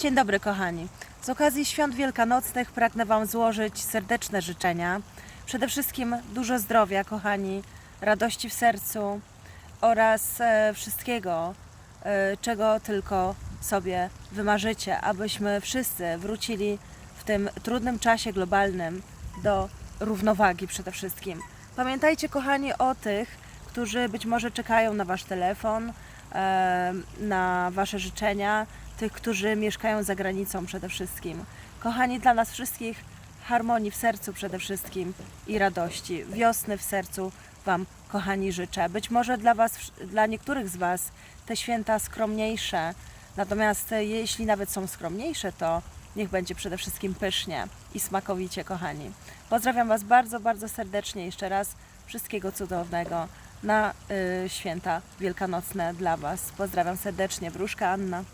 Dzień dobry, kochani. Z okazji świąt wielkanocnych pragnę Wam złożyć serdeczne życzenia. Przede wszystkim dużo zdrowia, kochani, radości w sercu oraz e, wszystkiego, e, czego tylko sobie wymarzycie, abyśmy wszyscy wrócili w tym trudnym czasie globalnym do równowagi przede wszystkim. Pamiętajcie, kochani, o tych, którzy być może czekają na Wasz telefon, na Wasze życzenia, tych, którzy mieszkają za granicą przede wszystkim. Kochani, dla nas wszystkich harmonii w sercu przede wszystkim i radości. Wiosny w sercu Wam, kochani, życzę. Być może dla Was, dla niektórych z Was te święta skromniejsze, natomiast e, jeśli nawet są skromniejsze, to niech będzie przede wszystkim pysznie i smakowicie, kochani. Pozdrawiam Was bardzo, bardzo serdecznie jeszcze raz. Wszystkiego cudownego na y, święta wielkanocne dla Was. Pozdrawiam serdecznie, Wróżka Anna.